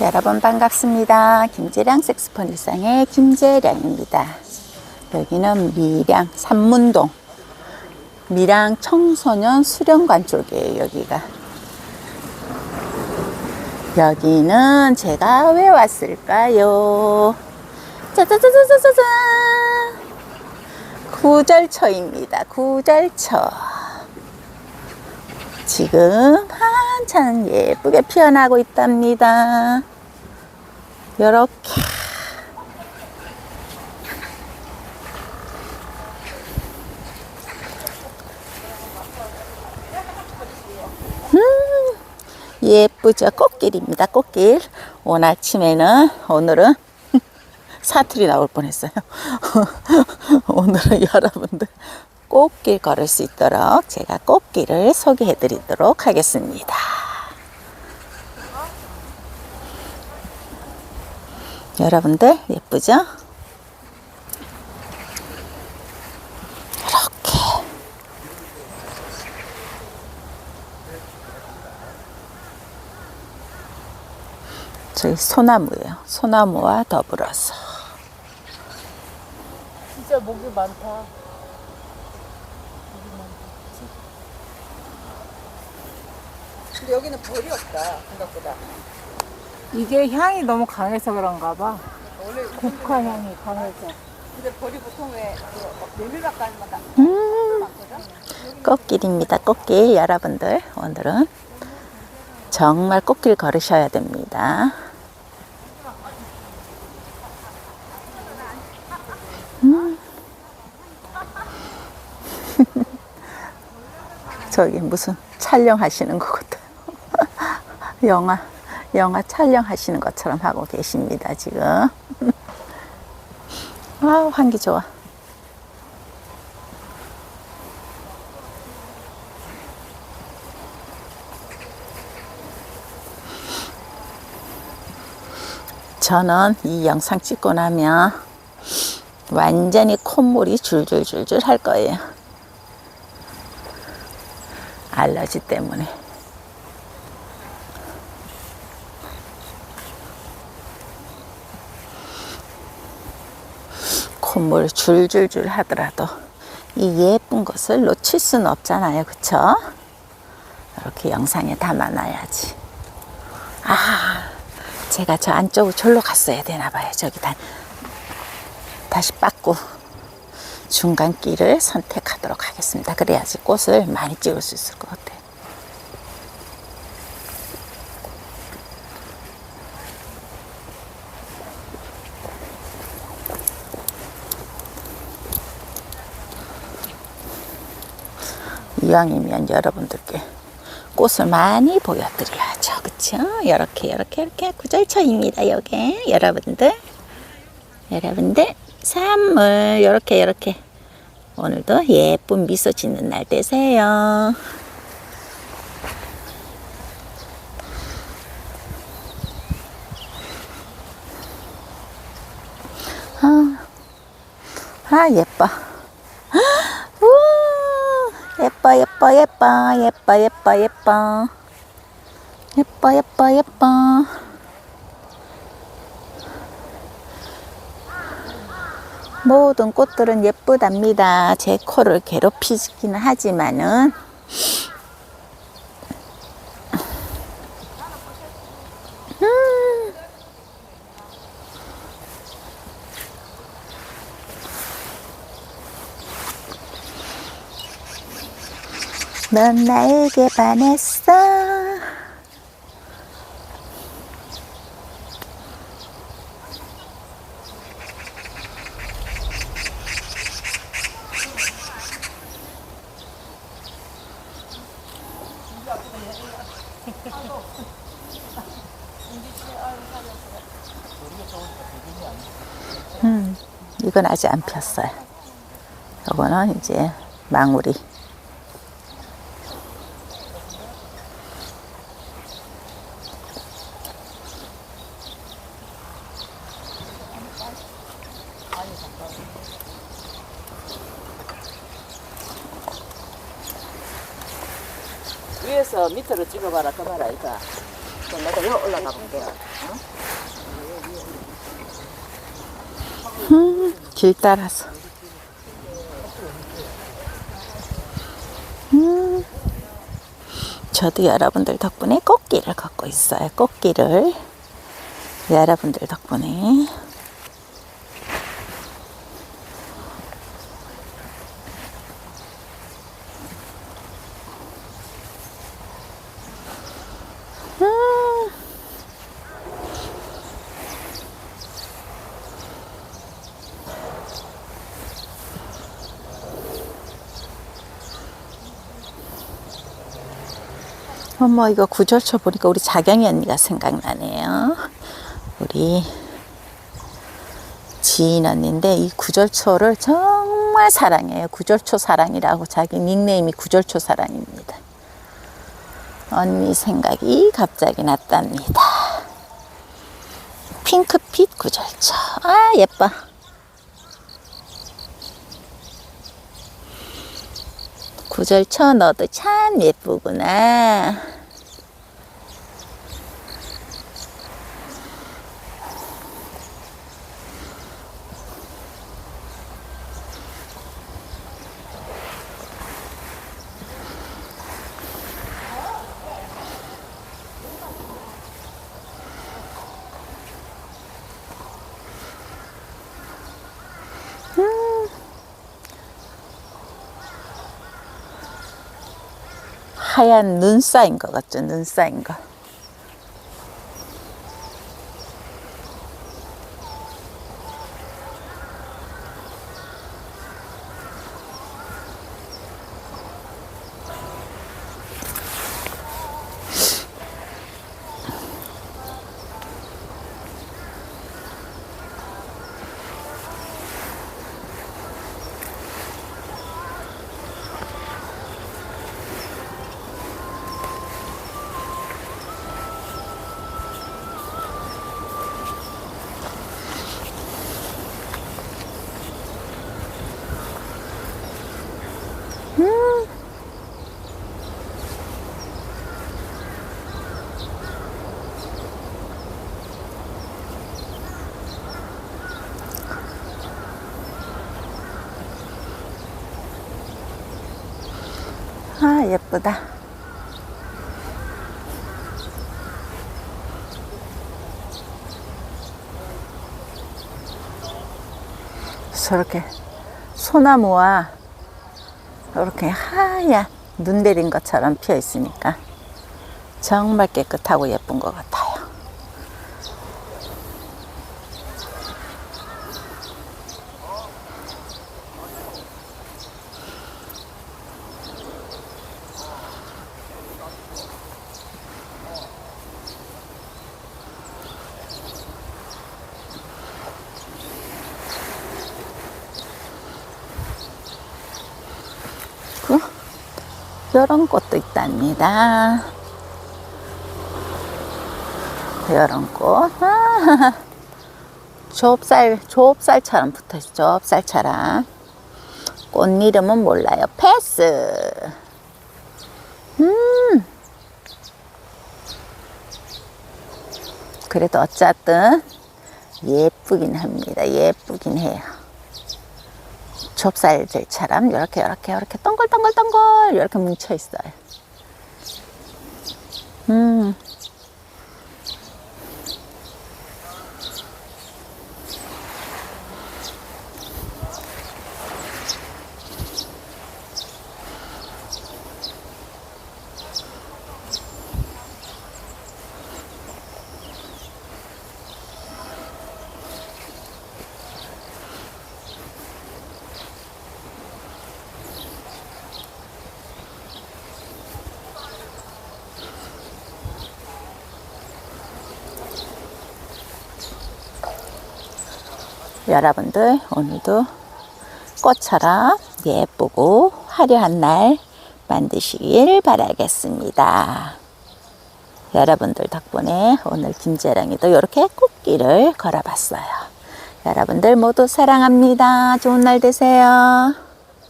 여러분 반갑습니다. 김재량 색스폰 일상의 김재량입니다. 여기는 밀양 산문동 밀양 청소년 수련관 쪽이에요. 여기가 여기는 제가 왜 왔을까요? 짜자자자자자잔 구절처입니다. 구절처 지금 한창 예쁘게 피어나고 있답니다. 이렇게 음, 예쁘죠? 꽃길입니다. 꽃길. 오늘 아침에는 오늘은 사투리 나올 뻔했어요. 오늘은 여러분들 꽃길 걸을 수 있도록 제가 꽃길을 소개해 드리도록 하겠습니다. 여러분들 예쁘죠? 이렇게 저희 소나무예요. 소나무와 더불어서 진짜 목이 많다. 근데 여기는 벌이 없다 생각보다. 이게 향이 너무 강해서 그런가 봐. 원래 국화 향이 강해서. 근데 벌이 보통 왜 메밀밭 가는 마다 꽃길입니다. 꽃길 여러분들 오늘은 정말 꽃길 걸으셔야 됩니다. 음. 저기 무슨 촬영하시는 것 같아요. 영화 영화 촬영하시는 것처럼 하고 계십니다 지금. 아 환기 좋아. 저는 이 영상 찍고 나면 완전히 콧물이 줄줄줄줄 할 거예요. 알러지 때문에. 콧물 줄줄줄 하더라도 이 예쁜 것을 놓칠 수는 없잖아요. 그쵸? 이렇게 영상에 담아놔야지. 아, 제가 저 안쪽으로 절로 갔어야 되나 봐요. 저기 다, 다시 빠꾸 중간 길을 선택하도록 하겠습니다. 그래야지 꽃을 많이 찍을 수 있을 것 같아요. 이왕이면 여러분들께 꽃을 많이 보여드려야죠. 그쵸? 이렇게, 이렇게, 이렇게 구절처입니다. 요게. 여러분들. 여러분들. 선물. 이렇게, 이렇게. 오늘도 예쁜 미소 짓는 날 되세요. 아, 아 예뻐. 예뻐 예뻐 예뻐 예뻐 예뻐 예뻐. 예뻐 예뻐 예뻐. 모든 꽃들은 예쁘답니다. 제 코를 괴롭히기는 하지만은 넌 나에게 반했어. 음, 이건 아직 안 폈어요. 이거는 이제 망우리. 위에서 밑으로 찍어봐라, 그 봐라, 이거. 그럼 내가 여기 올라가 볼게요. 길 따라서. 음, 저도 여러분들 덕분에 꽃길을 걷고 있어요. 꽃길을. 여러분들 덕분에. 어머 이거 구절초 보니까 우리 자경이 언니가 생각나네요. 우리 지인 언니인데 이 구절초를 정말 사랑해요. 구절초 사랑이라고 자기 닉네임이 구절초 사랑입니다. 언니 생각이 갑자기 났답니다. 핑크빛 구절초. 아 예뻐. 구절초 너도 참 예쁘구나. 하얀 눈 쌓인 것 같죠? 눈 쌓인 거. 아, 예쁘다. 저렇게 소나무와 이렇게 하얀 눈 내린 것처럼 피어 있으니까 정말 깨끗하고 예쁜 것 같아요. 그 이런 꽃도 있답니다. 이런 꽃. 아, 좁쌀, 좁쌀처럼 붙어 있어. 좁쌀처럼. 꽃 이름은 몰라요. 패스. 음. 그래도 어쨌든 예쁘긴 합니다. 예쁘긴 해요. 좁쌀들처럼 이렇게 이렇게 이렇게 동글동글동글 이렇게 뭉쳐 있어요. 음. 여러분들 오늘도 꽃처럼 예쁘고 화려한 날 만드시길 바라겠습니다. 여러분들 덕분에 오늘 김재랑이도 이렇게 꽃길을 걸어봤어요. 여러분들 모두 사랑합니다. 좋은 날 되세요.